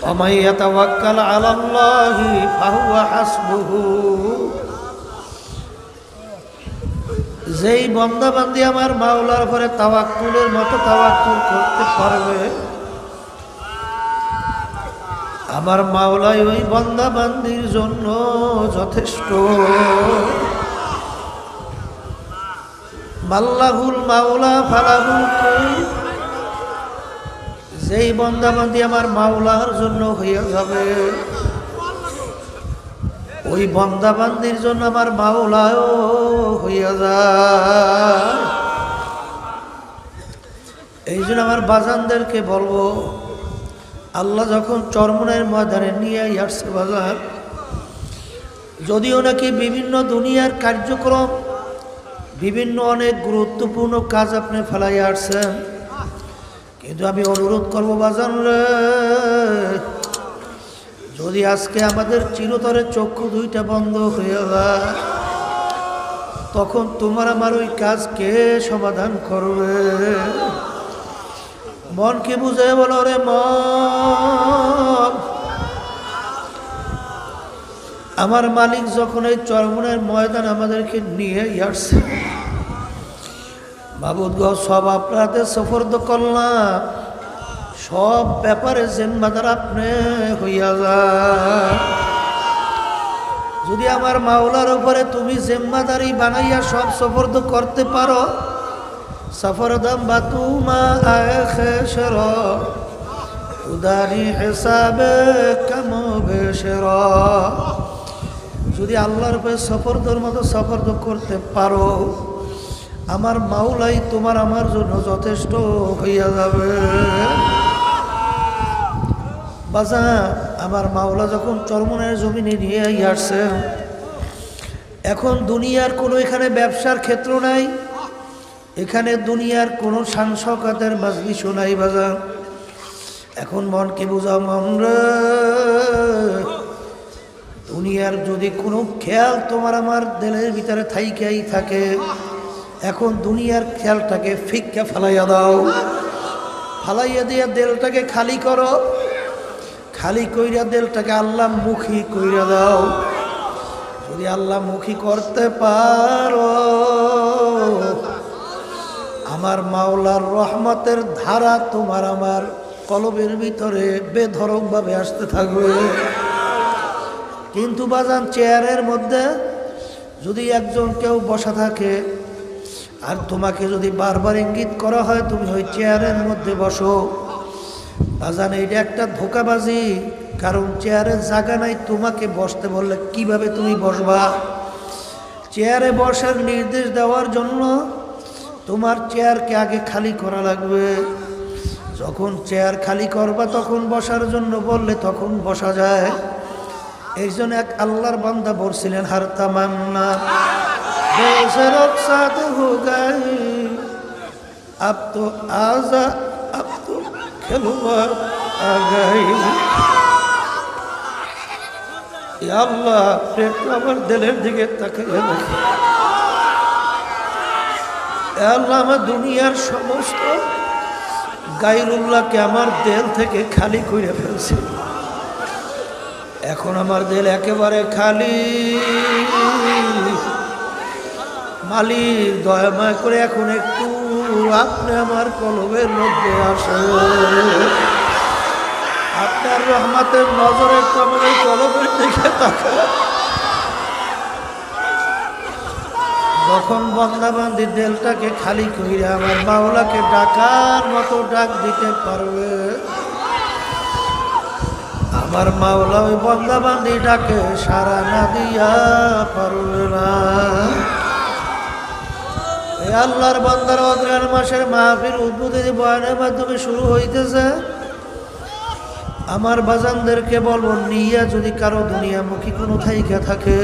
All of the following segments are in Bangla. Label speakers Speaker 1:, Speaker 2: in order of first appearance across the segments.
Speaker 1: ومن يتوكل على الله فهو حسبه যেই বন্দাবান্দি আমার মাওলার পরে তাওয়াক্কুলের মতো তাওয়াক্কুল করতে পারবে আমার মাওলাই ওই বন্দাবান্দির জন্য যথেষ্ট মাল্লাহুল মাওলা ফালাহুল কুল যেই বন্দাবান্দি আমার মাওলার জন্য হইয়া যাবে, ওই বন্দাবান্দির জন্য আমার মাওলাও হইয়া যায়। এই জন্য আমার বাজানদেরকে বলব, আল্লাহ যখন চরমনের ময়দানে নিয়ে আসছে বাজার, যদিও নাকি বিভিন্ন দুনিয়ার কার্যক্রম, বিভিন্ন অনেক গুরুত্বপূর্ণ কাজ আপনি ফেলাই আসছেন কিন্তু আমি অনুরোধ করব বাজান রে, যদি আজকে আমাদের চিরতরে চক্ষু দুইটা বন্ধ হয়ে যায়, তখন তোমার আমার ওই কাজ কে সমাধান করবে? মনকে বুঝে বলো রে মন? আমার মালিক যখন এই চরমনের ময়দান আমাদেরকে নিয়ে আসছে বাবুদ সব আপনাদের সফর্দ করলাম। সব ব্যাপারে জেম্মাদার আপনি হইয়া যা যদি আমার মাওলার উপরে তুমি জেম্মাদারি বানাইয়া সব সফর্দ করতে পারো সফর দম বাতুমা আখেশর উদারি হিসাবে কাম বেশের যদি আল্লাহর উপরে সফরদর মতো সফর্দ করতে পারো আমার মাওলাই তোমার আমার জন্য যথেষ্ট হইয়া যাবে। বাজা আমার মাওলা যখন চরমনের জমিনে নিয়ে আসছে, এখন দুনিয়ার কোনো এখানে ব্যবসার ক্ষেত্র নাই, এখানে দুনিয়ার কোনো সাংসকাতের মাজলিশও নাই বাজা এখন মনকে বোঝাও মন রে দুনিয়ার যদি কোনো খেয়াল তোমার আমার দেলের ভিতরে থাইকাই থাকে এখন দুনিয়ার খেয়ালটাকে ফিক্কা ফালাইয়া দাও। ফালাইয়া দিয়া দেলটাকে খালি করো। খালি কইরা দেলটাকে আল্লাহ মুখী কইরা দাও। যদি আল্লাহ মুখী করতে পারো, আমার মাওলার রহমতের ধারা তোমার আমার কলবের ভিতরে বেধরকভাবে আসতে থাকবে। কিন্তু বাজান চেয়ারের মধ্যে যদি একজন কেউ বসা থাকে আর তোমাকে যদি বারবার ইঙ্গিত করা হয়, তুমি ওই চেয়ারের মধ্যে বসো। বাজান এইটা একটা ধোকাবাজি, কারণ চেয়ারের জায়গা নাই, তোমাকে বসতে বললে কীভাবে তুমি বসবা? চেয়ারে বসার নির্দেশ দেওয়ার জন্য তোমার চেয়ারকে আগে খালি করা লাগবে। যখন চেয়ার খালি করবা, তখন বসার জন্য বললে তখন বসা যায়। এই জন্য এক আল্লাহর বান্দা বলছিলেন হার তামান্না আব তো খেলোয়ার আগাই আল্লাহ একটু আমার দিলের দিকে তাকাইয়া দেখে আল্লাহ আমার দুনিয়ার সমস্ত গাইরুল্লাহকে আমার দেল থেকে খালি করে ফেলছে। এখন আমার দেল একেবারে খালি। মালিক দয়াময় করে এখন একটু আপনি আমার কলবের মধ্যে আসে আপনার রহমাতের নজরে একটু কলবের দিকে তাকা যখন বন্দাবান্দি দেলটাকে খালি কইরে আমার বাউলাকে ডাকার মতো ডাক দিতে পারবে, আমার মাওলা ওই বন্দাবান্দি ডাকে সারা না দিয়া পারবে না। আল্লাহর বন্দার অগ্রাণ মাসের মাহফিল উদ্বোধনী বয়ানের মাধ্যমে শুরু হইতেছে। আমার বাজানদেরকে বলব, নিয়া যদি কারও দুনিয়ামুখী কোনো থাইকা থাকে,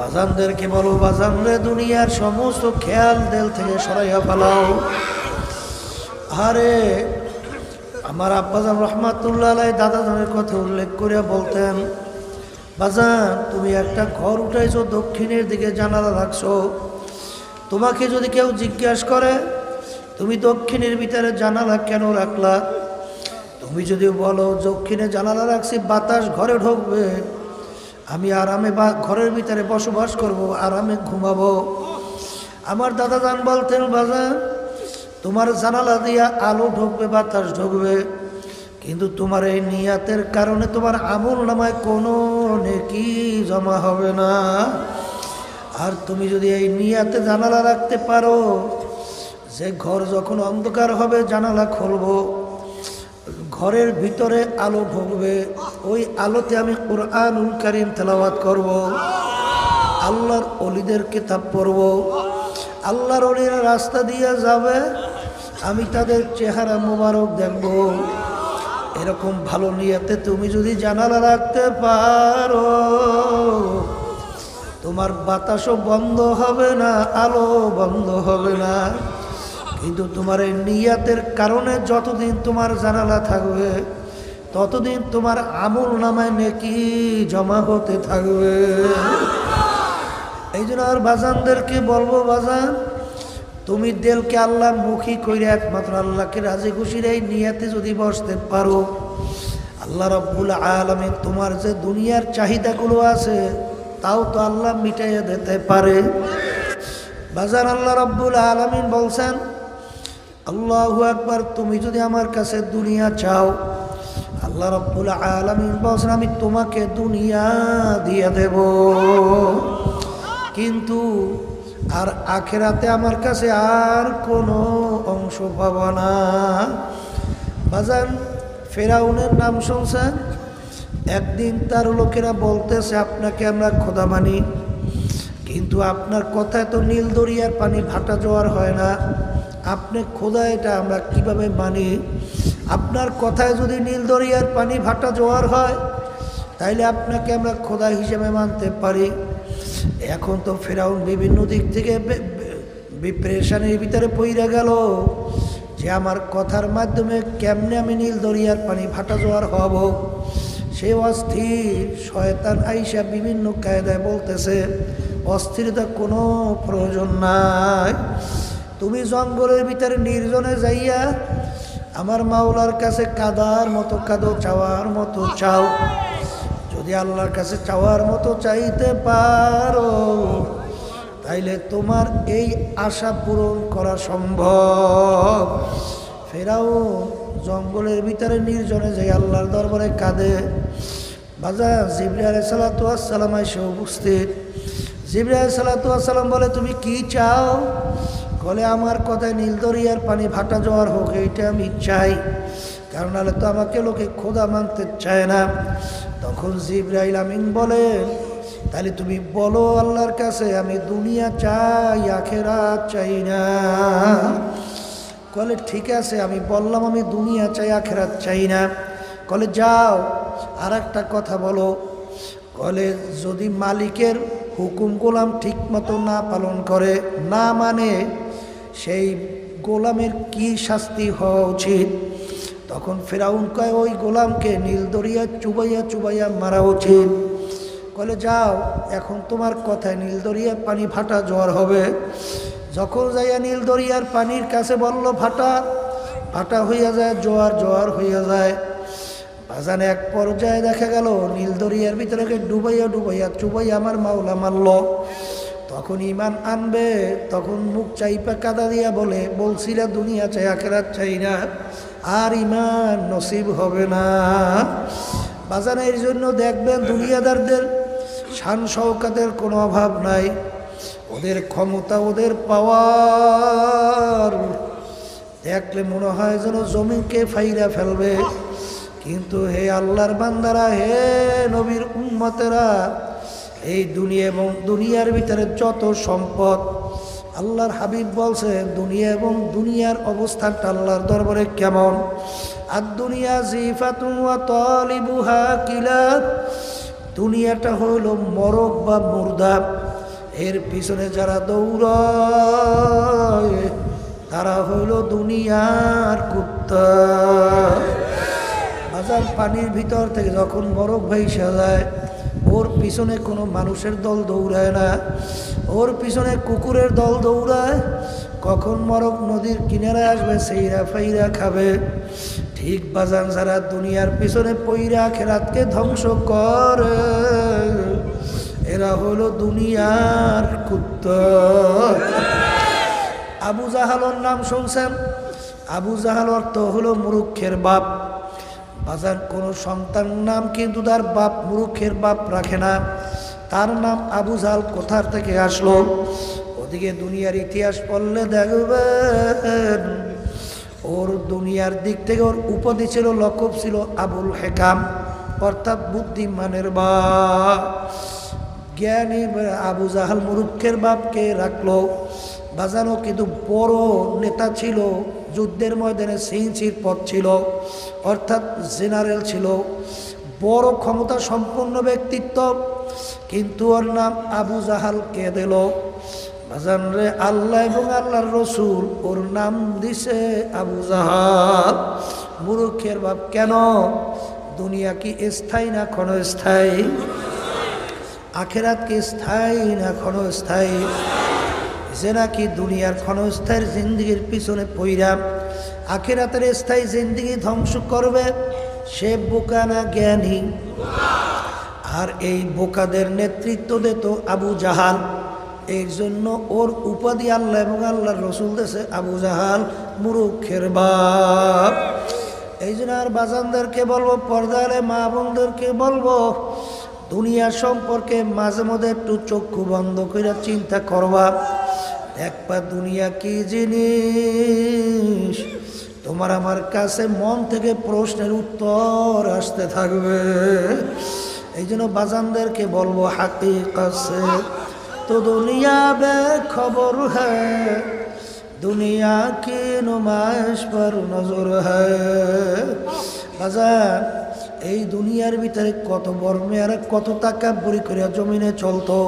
Speaker 1: বাজানদেরকে বলো বাজান রে দুনিয়ার সমস্ত খেয়াল দেল থেকে সরাইয়া ফেলাও। আরে, আমার আব্বাজান রহমাতুল্লাহ আলাই দাদাজনের কথা উল্লেখ করে বলতেন, বাজান, তুমি একটা ঘর উঠাইছো, দক্ষিণের দিকে জানালা রাখছো। তোমাকে যদি কেউ জিজ্ঞাসা করে, তুমি দক্ষিণের ভিতরে জানালা কেন রাখলা? তুমি যদি বলো, দক্ষিণে জানালা রাখছি, বাতাস ঘরে ঢুকবে। আমি আরামে বা, ঘরের ভিতরে বসবাস করব, আরামে ঘুমাবো। আমার দাদা যান বলতেন বাজান তোমার জানালা দিয়া আলো ঢুকবে, বাতাস ঢুকবে। কিন্তু তোমার এই নিয়াতের কারণে তোমার আমল নামায় কোনো নেকি জমা হবে না। আর তুমি যদি এই নিয়াতে জানালা রাখতে পারো, যে ঘর যখন অন্ধকার হবে, জানালা খুলবো, ঘরের ভিতরে আলো ঢুকবে ওই আলোতে আমি কোরআনুল করিম তেলাওয়াত করব। আল্লাহর অলিদের কিতাব পড়ব, আল্লাহর অলিরা রাস্তা দিয়ে যাবে, আমি তাদের চেহারা মোবারক দেখব এরকম ভালো নিয়াতে তুমি যদি জানালা রাখতে পারো তোমার বাতাসও বন্ধ হবে না আলো বন্ধ হবে না। কিন্তু তোমার এই নিয়াতের কারণে যতদিন তোমার জানালা থাকবে, ততদিন তোমার আমল নামায় নেকি জমা হতে থাকবে। এই জন্য আর বাজানদেরকে বলব, বাজান, তুমি দেলকে আল্লাহ মুখী কইরে একমাত্র আল্লাহকে রাজি খুশির এই নিয়াতে যদি বসতে পারো, আল্লাহ রব্বুল আলমে তোমার যে দুনিয়ার চাহিদাগুলো আছে তাও তো আল্লাহ মিটাইয়া দিতে পারে। বাজার আল্লাহ রব্বুল আলমিন বলছেন, আল্লাহু একবার তুমি যদি আমার কাছে দুনিয়া চাও। আল্লাহ রব্বুল আলমিন বলছেন, আমি তোমাকে দুনিয়া দিয়ে দেব। কিন্তু আর আখেরাতে আমার কাছে আর কোনো অংশ পাব না। বাজান, ফেরাউনের নাম শুনছেন? একদিন তার লোকেরা বলতেছে, আপনাকে আমরা খোদা মানি, কিন্তু আপনার কথায় তো নীল দরিয়ার পানি ভাটা জোয়ার হয় না। আপনি খোদা এটা আমরা কীভাবে মানি? আপনার কথায় যদি নীল দরিয়ার পানি ভাটা জোয়ার হয়, তাইলে আপনাকে আমরা খোদা হিসেবে মানতে পারি। এখন তো ফেরাউন বিভিন্ন দিক থেকে বিপ্রেশনের ভিতরে পইরা গেল যে, আমার কথার মাধ্যমে কেমনে আমি নীল দরিয়ার পানি ভাটা জোয়ার হব? সে অস্থির, শয়তান আইসা বিভিন্ন কায়দায় বলতেছে, অস্থিরতা কোনো প্রয়োজন নাই। তুমি জঙ্গলের ভিতরে নির্জনে যাইয়া আমার মাওলার কাছে কাদার মতো কাদো, চাওয়ার মতো চাও। যদি আল্লাহর কাছে চাওয়ার মতো চাইতে পারো, তাইলে তোমার এই আশা পূরণ করা সম্ভব। ফেরাও জঙ্গলের ভিতরে নির্জনে যে আল্লাহর দরবারে কাঁদে। বাজা জিবরি আলাই সালাতাম এসে উপস্থিত। জিবরি সালাতাম বলে, তুমি কি চাও? বলে, আমার কথায় নীলদরিয়ার পানি ভাটা জোয়ার হোক, এইটা আমি চাই। কারণ নাহলে তো আমাকে লোকে খোদা মানতে চায় না। তখন জিব্রাইল আমিন বলে, তাহলে তুমি বলো আল্লাহর কাছে, আমি দুনিয়া চাই আখেরা চাই না। কলে ঠিক আছে, আমি বললাম, আমি দুনিয়া চাই, আখেরাত চাই না। কলে যাও আর একটা কথা বলো। কলে যদি মালিকের হুকুম গোলাম ঠিক মতো না পালন করে, না মানে সেই গোলামের কি শাস্তি হওয়া উচিত? তখন ফেরাউন কয়, ওই গোলামকে নীল দরিয়া চুবাইয়া চুবাইয়া মারা উচিত। কলে যাও, এখন তোমার কথায় নীল দরিয়ার পানি ফাটা জ্বর হবে। যখন যাইয়া নীল দরিয়ার পানির কাছে বলল ফাটা ফাটা হইয়া যায়, জোয়ার জোয়ার হইয়া যায়। বাজানে এক পর্যায়ে দেখা গেল, নীল দরিয়ার ভিতরে ডুবাইয়া ডুবাইয়া চুবাইয়া আমার মাওলা মারল। তখন ইমান আনবে, তখন মুখ চাইপা কাদা দিয়া বলে, বলছিলা দুনিয়া চাই, আখেরাত চাই না, আর ইমান নসিব হবে না। বাজানের জন্য দেখবেন, দুনিয়াদারদের শান শৌকাতের কোনো অভাব নাই। ওদের ক্ষমতা, ওদের পাওয়ার। দেখলে মনে হয় যেন জমিকে ফাইরা ফেলবে। কিন্তু হে আল্লাহর বান্দারা, হে নবীর উম্মতেরা, এই দুনিয়া এবং দুনিয়ার ভিতরে যত সম্পদ, আল্লাহর হাবিব বলছে, দুনিয়া এবং দুনিয়ার অবস্থানটা আল্লাহর দরবারে কেমন? আর দুনিয়া জিফাতুয়া তলিবুহা কিলাত দুনিয়াটা হইল মরক বা মুর্দা। এর পিছনে যারা দৌড়ায়, তারা হইল দুনিয়ার কুত্তা। বাজার পানির ভিতর থেকে যখন বরফ ভাইসা যায়, ওর পিছনে কোনো মানুষের দল দৌড়ায় না। ওর পিছনে কুকুরের দল দৌড়ায়, কখন মরক নদীর কিনারে আসবে, সেইরা ফাইরা খাবে। ঠিক বাজান যারা দুনিয়ার পিছনে পইরা খেরাতকে ধ্বংস করে। এরা হলো দুনিয়ার কুত্ত। আবু জাহালর নাম শুনছেন? আবু জাহাল অর্থ হলো মুরুক্ষের বাপ। বাজার কোনো সন্তান নাম কিন্তু তার বাপ মুরুক্ষের বাপ রাখে না। তার নাম আবু জাহাল কোথার থেকে আসলো? ওদিকে দুনিয়ার ইতিহাস পড়লে দেখবেন, ওর দুনিয়ার দিক থেকে ওর উপাধি ছিল লকব ছিল আবুল হেকাম, অর্থাৎ বুদ্ধিমানের বা জ্ঞানী আবু জাহাল মুরুক্ষের বাপকে রাখল। বাজানো কিন্তু বড় নেতা ছিল, যুদ্ধের ময়দানে সিংচির পথ ছিল, অর্থাৎ জেনারেল ছিল। বড় ক্ষমতা সম্পন্ন ব্যক্তিত্ব, কিন্তু ওর নাম আবু জাহাল কে দিল? আল্লাহ এবং আল্লাহর রসুল, ওর নাম দিছে আবু জাহাল। মুরুক্ষের বাপ কেন? দুনিয়া কি স্থায়ী না ক্ষণস্থায়ী? আখেরাত কি স্থায়ী না ক্ষণস্থায়ী? যে নাকি দুনিয়ার ক্ষণস্থায়ীর জিন্দিগির পিছনে পইরা আখেরাতের স্থায়ী জিন্দিগি ধ্বংস করবে, সে বোকা না জ্ঞানী? আর এই বোকাদের নেতৃত্ব দিত আবু জাহাল। এর জন্য ওর উপাধি আল্লাহ এবং আল্লাহর রসুল দেশে আবু জাহাল মুরুক্ষের বাপ। এই জন্য আর বাজানদেরকে বলব পর্দালে মা বোনদেরকে বলব দুনিয়া সম্পর্কে মাঝে মধ্যে একটু চক্ষু বন্ধ করে চিন্তা করবা। একবার দুনিয়া কি জিনিস? তোমার আমার কাছে মন থেকে প্রশ্নের উত্তর আসতে থাকবে। এই জন্য বাজানদেরকে বলব হাতি কাছে তো দুনিয়া বে খবর হ্যাঁ দুনিয়া কি নুমাইশ পর নজর হ্যাঁ বাজার এই দুনিয়ার ভিতরে কত বড় মেয়ারে, কত টাকা বুড়ি করিয়া জমিনে চলতো,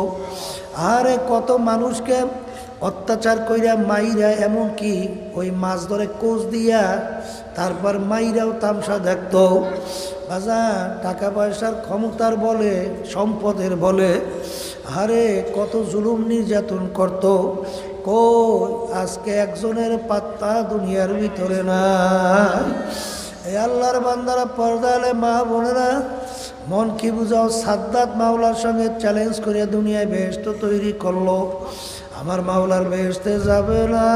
Speaker 1: আরে কত মানুষকে অত্যাচার কইরা মাইরা, এমনকি ওই মাছ ধরে কোচ দিয়া তারপর মাইরাও তামসা দেখতো। বাজার টাকা পয়সার ক্ষমতার বলে, সম্পদের বলে, আরে কত জুলুম নির্যাতন করত। কই, আজকে একজনের পাত্তা দুনিয়ার ভিতরে নাই। আল্লাহর বান্দারা পর্দালে মা বোনেরা, মন কি বুঝাও, সাদ্দাত মাওলার সঙ্গে চ্যালেঞ্জ করিয়া দুনিয়ায় বেহেস্ত তৈরি করল। আমার মাওলার বেহেস্তে যাবে না।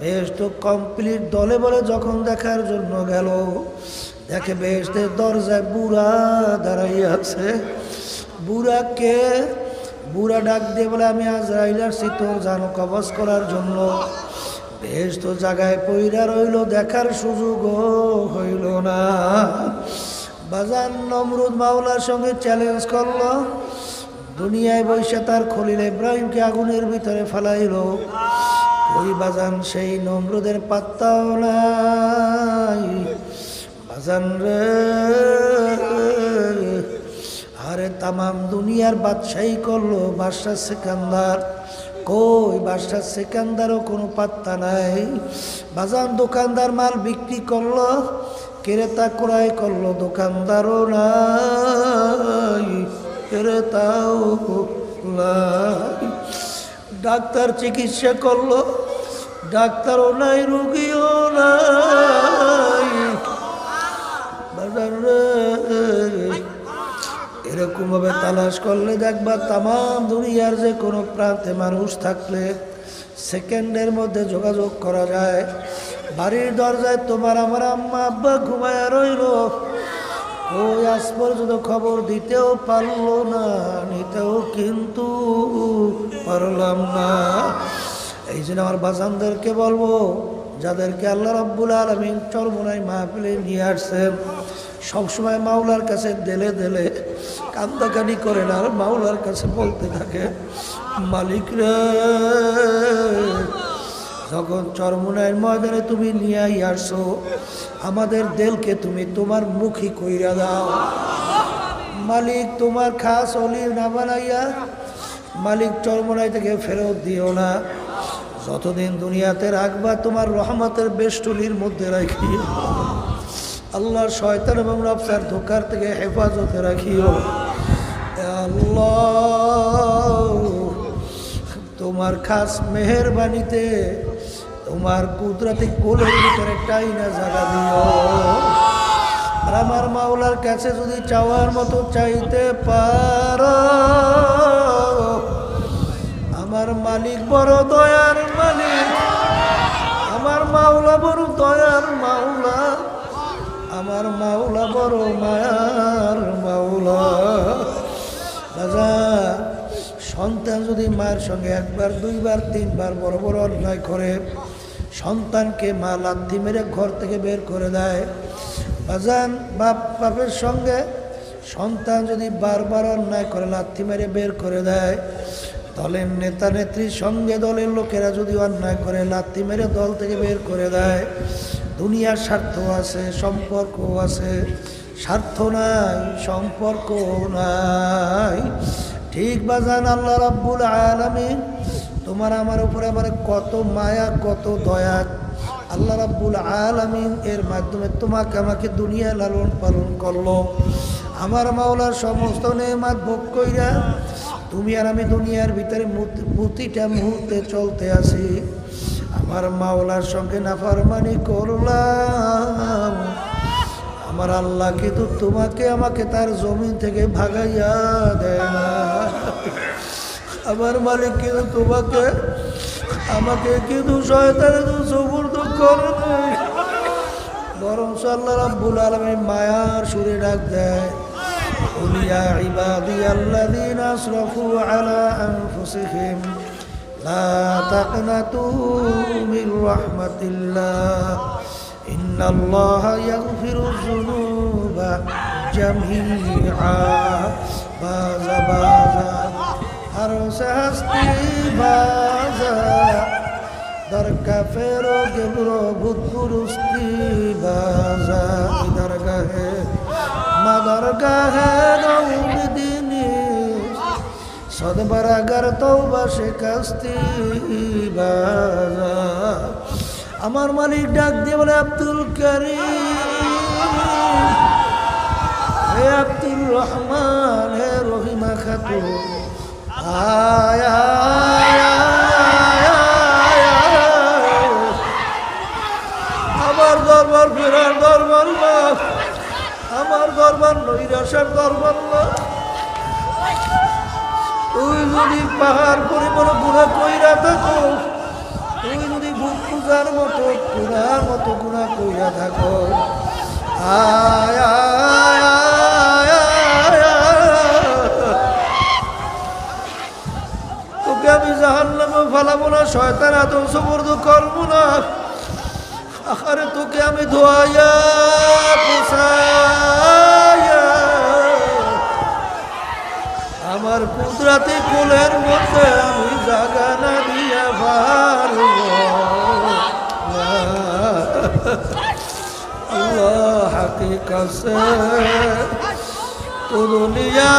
Speaker 1: বেহেস্ত কমপ্লিট দলে বলে যখন দেখার জন্য গেল, দেখে বেহেস্তের দরজায় বুড়া দাঁড়াইয়া আছে। বুড়াকে, বুড়া ডাক দিয়ে বলে, আমি আজ রাইলার তোর জানো কবচ করার জন্য। বেশ তো জায়গায় পইরা রইল, দেখার সুযোগ হইল না। বাজার নমরুদ মাওলার সঙ্গে চ্যালেঞ্জ করল। দুনিয়ায় বৈশা তার খলিল ইব্রাহিমকে আগুনের ভিতরে ফেলাইল। ওই বাজান সেই নমরুদের পাত্তাও নাই। বাজান রে, আরে তামাম দুনিয়ার বাদশাহী করল, বাদশাহ সেকান্দার। কই বাদশাহ সেকান্দারও কোনো পাত্তা নাই। বাজান দোকানদার মাল বিক্রি করল, ক্রেতা ক্রয় করল, দোকানদারও নাই, ক্রেতাও নাই। ডাক্তার চিকিৎসা করল, ডাক্তারও নাই, রুগীও নাই। বাজার এরকমভাবে তালাশ করলে দেখবা তাম দুনিয়ার যে কোনো প্রান্তে মানুষ থাকলে সেকেন্ডের মধ্যে যোগাযোগ করা যায়। বাড়ির দরজায় তোমার আমার আম্মা আব্বা ঘুমায় রইল। ওই আজ পর্যন্ত খবর দিতেও পারল না, নিতেও কিন্তু পারলাম না। এই জন্য আমার বাজানদেরকে বলব, যাদেরকে আল্লাহ রব্বুল আলমিন চরমোনায় মাহফিলে নিয়ে আসছেন, সবসময় মাওলার কাছে দেলে দেলে কান্দাকানি করেন আর মাওলার কাছে বলতে থাকে, মালিক রে, যখন চরমোনায়ের ময়দানে তুমি নিয়ে আসছো, আমাদের দেলকে তুমি তোমার মুখী কইরা দাও। মালিক, তোমার খাস অলির না বানাইয়া মালিক চরমোনাই থেকে ফেরত দিও না। যতদিন দুনিয়াতে রাখবা, তোমার রহমতের বেষ্টলির মধ্যে রাখি আল্লাহর শয়তান এবং রফসার ধোকার থেকে হেফাজতে রাখিও। তোমার খাস মেহরবানিতে তোমার কুদরতি কোলের ভিতরে টাইনা জায়গা দিও। আর আমার মাওলার কাছে যদি চাওয়ার মতো চাইতে পার, আমার মালিক বড় দয়ার মালিক, আমার মাওলা বড় দয়ার মাওলা, আমার মাওলা বড় মায়ার মাওলা। রাজা সন্তান যদি মায়ের সঙ্গে একবার, দুইবার, তিনবার বড় বড় অন্যায় করে, সন্তানকে মা লাথি মেরে ঘর থেকে বের করে দেয়, বাজান, বাপ, বাপের সঙ্গে সন্তান যদি বারবার অন্যায় করে, লাথি মেরে বের করে দেয়, দলের নেতা নেত্রীর সঙ্গে দলের লোকেরা যদি অন্যায় করে, লাথি মেরে দল থেকে বের করে দেয়, দুনিয়ার স্বার্থ আছে সম্পর্ক আছে স্বার্থ নাই, সম্পর্ক নাই। ঠিক বাজান আল্লাহ রাব্বুল আলামিন? তোমার আমার উপরে আমার কত মায়া, কত দয়া। আল্লাহ রাব্বুল আলামিন এর মাধ্যমে তোমাকে আমাকে দুনিয়া লালন পালন করল। আমার মাওলার সমস্ত নেমাত ভোগ কইরা তুমি আর আমি দুনিয়ার ভিতরে প্রতিটা মুহূর্তে চলতে আছি। আমার মাওলার সঙ্গে নাফারমানি করলাম। আমার আল্লাহ কিন্তু তোমাকে আমাকে তার জমিন থেকে ভাগাইয়া দেয় না আমার মালিক কিন্তু তোমাকে আমাকে কিন্তু শয়তানের সুবর্দ করে দেয় বরং আল্লাহ রাব্বুল আলামিন মায়ার সুরে ডাক দেয় قل يا عبادي الذين أسرفوا على أنفسهم لا تقنطوا من رحمة الله إن الله يغفر الذنوب جميعا বাজা বাজা আর শাস্তি বাজা দরকা ফেরো গেবরো ভূত পুরুষটি বাজা দরগাহে মা দরগাহে নৌমিদিনী সদবরাগার তৌবা সে কাস্তি বাজা আমার মালিক ডাক দিয়ে বলে আব্দুল করিম হে আব্দুর রহমান, হে রহিমা খাতুন। আয়। আমার দরবার ফেরার দরবার না। আমার দরবার নৈরাসের দরবার তুই যদি পাহাড় পরিমাণ গুণা কইরা থাকো, তুই যদি ভূত পূজার মতো গুণার মতো গুণা কইরা থাকো। আয়। তোকে আমি জাহান নামে ফালাবো না, শয়তান এত সমর্দ করব না আরে তোকে আমি ধোয়াইয়া, পোষাইয়া আমার কুদরাতি কোলের মধ্যে আমি জাগা না দিয়া পারব। আল্লাহ হাকিকত সে তো দুনিয়া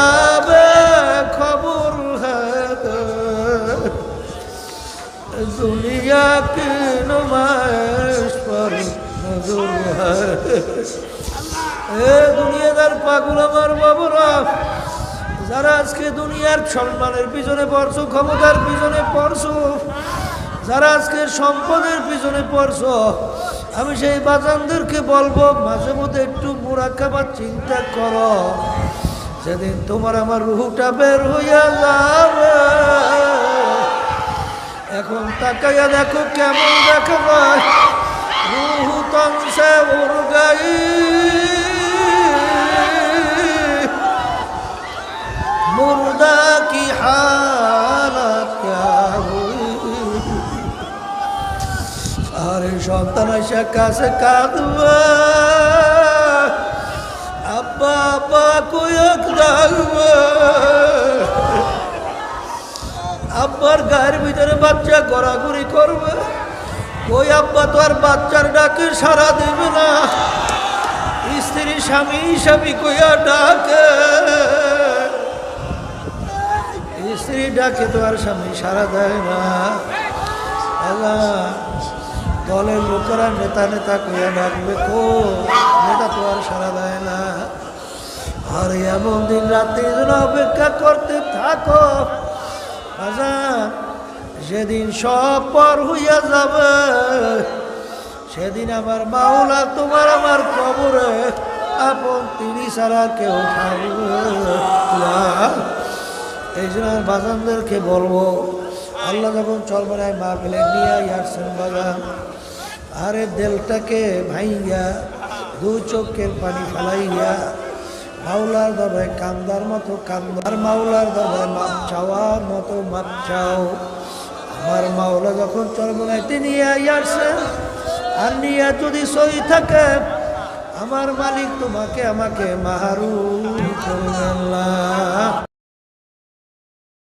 Speaker 1: তুলিয়া কে নমাজ পর নজর এ দুনিয়াদার পাগল আমার বাবুরা যারা আজকে দুনিয়ার সম্মানের পিছনে পড়ছো ক্ষমতার পিছনে পড়ছো যারা আজকে সম্পদের পিছনে পড়ছো আমি সেই বাজানদেরকে বলব মাঝে মধ্যে একটু মোরাকাবার চিন্তা করো সেদিন তোমার আমার রুহুটা বের হইয়া যাবে এখন তাকাইয়া দেখো কেমন দেখা যায়। রুহু তংসে উড় গাই মুর্দা কি হালত আরে সন্তান এসে কাছে কাঁদবে। আব্বা আব্বা কুয়ক ডাকবে বাচ্চা গড়াগড়ি করবে। ওই আব্বা তো আর বাচ্চার ডাকে সারা দেবে না। স্ত্রী, স্বামী স্বামী কইয়া ডাকে। স্ত্রী ডাকে তো আর স্বামী সারা দেয় না। দলের লোকেরা নেতা নেতা কইয়া ডাকবে কো নেতা তো আর সারা দেয় না। আর এমন দিন রাত্রি অপেক্ষা করতে থাকো। বাজান যেদিন সব পর হইয়া যাবে। সেদিন আমার মাওলা তোমার আমার কবরে আপন তিনি ছাড়া কেউ থাকবে। এই জন্য আমার বাজানদেরকে বলব, আল্লাহ যখন চলবেনায় মা ফেলে নিয়ে আসছেন বাজান, আরে দেলটাকে ভাইয়া দু চোখের পানি ফেলাইয়া, মাওলার দরবারে কান্দার মতো কান্দার, মাওলার দরবারে মাপ চাওয়ার মতো মাপ চাও। আমার মাওলা যখন চরমনাইতে নিয়ে আসছেন আর নিয়ে যদি সই থাকে, আমার মালিক তোমাকে আমাকে মাহারু না